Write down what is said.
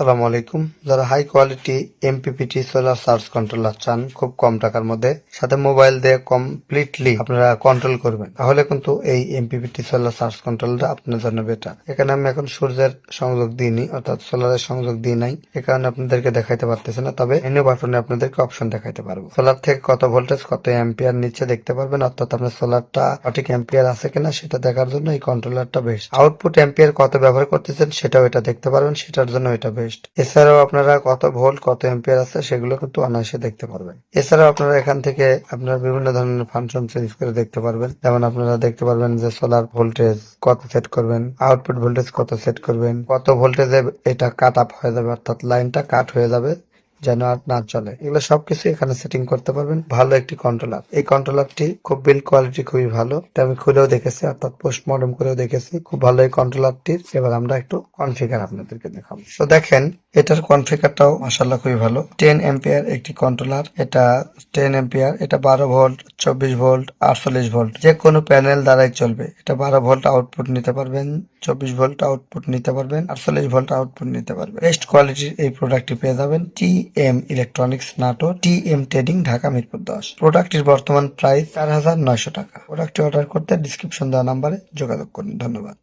আসসালামু আলাইকুম। যারা high quality MPPT solar charge controller চান, খুব কম টাকার মধ্যে, সাথে মোবাইল দিয়ে কমপ্লিটলি আপনারা কন্ট্রোল করবেন, তাহলে কিন্তু এই এমপিপিটি সোলার সার্চ কন্ট্রোলটা আপনার জন্য বেটার এখানে আমি এখন সূর্যের সংযোগ দিইনি, অর্থাৎ সোলারের সংযোগ দিই নাই, এ কারণে আপনাদেরকে দেখাইতে পারতেছে না, তবে মেনু বাটনে আপনাদেরকে অপশন দেখাইতে পারব। সোলার থেকে কত ভোল্টেজ কত এম্পিয়ার নিচে দেখতে পারবেন, অর্থাৎ আপনার সোলারটা সঠিক এম্পিয়ার আছে কিনা, সেটা দেখার জন্য এই কন্ট্রোলারটা বেশ। আউটপুট এম্পিয়ার কত ব্যবহার করতেছেন, সেটাও এটা দেখতে পারবেন, সেটার জন্য এটা বেস্ট এছাড়াও আপনারা কত ভোল্ট, কত এম্পিয়ার আছে সেগুলো কিন্তু অনায়াসে দেখতে পারবেন। এছাড়াও আপনারা এখান থেকে আপনার বিভিন্ন ধরনের ফাংশন চেঞ্জ করে দেখতে পারবেন। যেমন আপনারা দেখতে পারবেন যে সোলার ভোল্টেজ কত সেট করবেন আউটপুট ভোল্টেজ কত সেট করবেন, কত ভোল্টেজে এটা কাট আপ হয়ে যাবে, অর্থাৎ লাইনটা কাট হয়ে যাবে। যেন আর না চলে। এগুলো সবকিছু এখানে সেটিং করতে পারবেন। ভালো একটি কন্ট্রোলার এই কন্ট্রোলারটি খুব বিল্ড কোয়ালিটি খুবই ভালো। এটা আমি খুলেও দেখেছি, অর্থাৎ পোস্টমর্টম করেও দেখেছি। খুব ভালো এই কন্ট্রোলারটির এবার আমরা একটু কনফিগার আপনাদেরকে দেখাবো। তো দেখেন, এটার কনফিগারটাও মাসাল্লাহ খুবই ভালো। টেন এম্পিয়ার একটি কন্ট্রোলার এটা টেন এম্পিয়ার এটা বারো ভোল্ট চব্বিশ ভোল্ট আটচল্লিশ ভোল্ট যে কোনো প্যানেল দ্বারাই চলবে। এটা বারো ভোল্ট আউটপুট নিতে পারবেন, চব্বিশ ভোল্ট আউটপুট নিতে পারবেন, আটচল্লিশ ভোল্ট আউটপুট নিতে পারবেন। বেস্ট কোয়ালিটির এই প্রোডাক্টটি পেয়ে যাবেন। T M electronics NATO T M trading, Dhaka Mirpur দশ। প্রোডাক্টটির বর্তমান প্রাইস চার হাজার নয়শো টাকা। প্রোডাক্টটি অর্ডার করতে ডিসক্রিপশন দেওয়া নাম্বারে যোগাযোগ করুন। ধন্যবাদ।